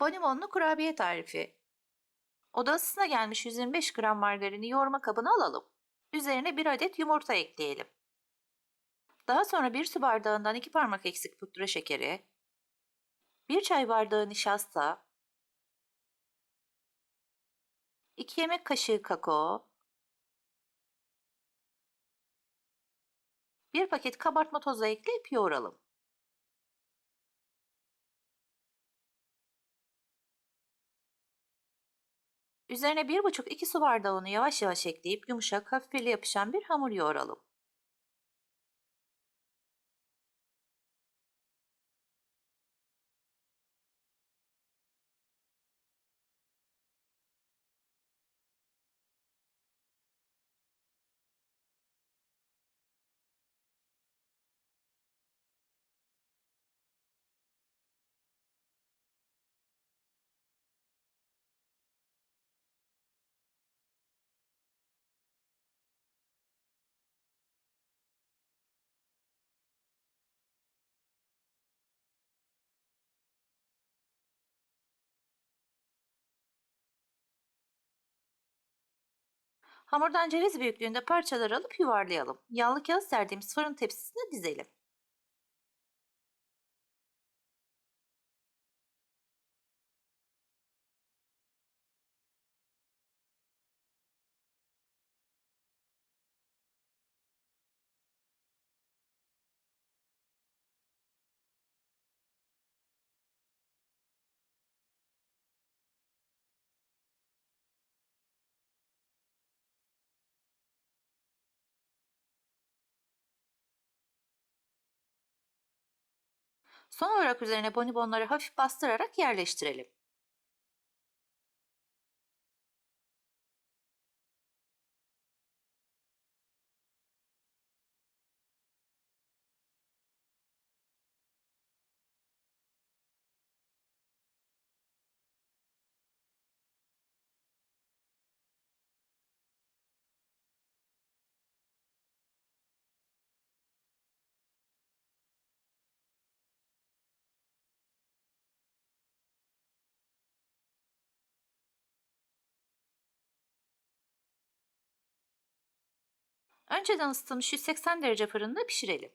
Bonimonlu kurabiye tarifi. Oda ısısına gelmiş 125 gram margarini yoğurma kabına alalım. Üzerine bir adet yumurta ekleyelim. Daha sonra bir su bardağından iki parmak eksik pudra şekeri, bir çay bardağı nişasta, 2 yemek kaşığı kakao, bir paket kabartma tozu ekleyip yoğuralım. Üzerine 1,5-2 su bardağı unu yavaş yavaş ekleyip yumuşak, hafif ele yapışan bir hamur yoğuralım. Hamurdan ceviz büyüklüğünde parçalar alıp yuvarlayalım. Yağlı kağıt serdiğimiz fırın tepsisine dizelim. Son olarak üzerine bonibonları hafif bastırarak yerleştirelim. Önceden ısıtılmış 180 derece fırında pişirelim.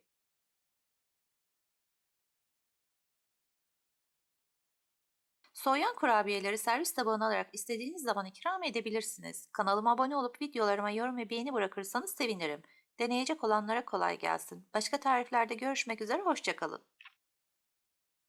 Soğuyan kurabiyeleri servis tabağına alarak istediğiniz zaman ikram edebilirsiniz. Kanalıma abone olup videolarıma yorum ve beğeni bırakırsanız sevinirim. Deneyecek olanlara kolay gelsin. Başka tariflerde görüşmek üzere, hoşçakalın.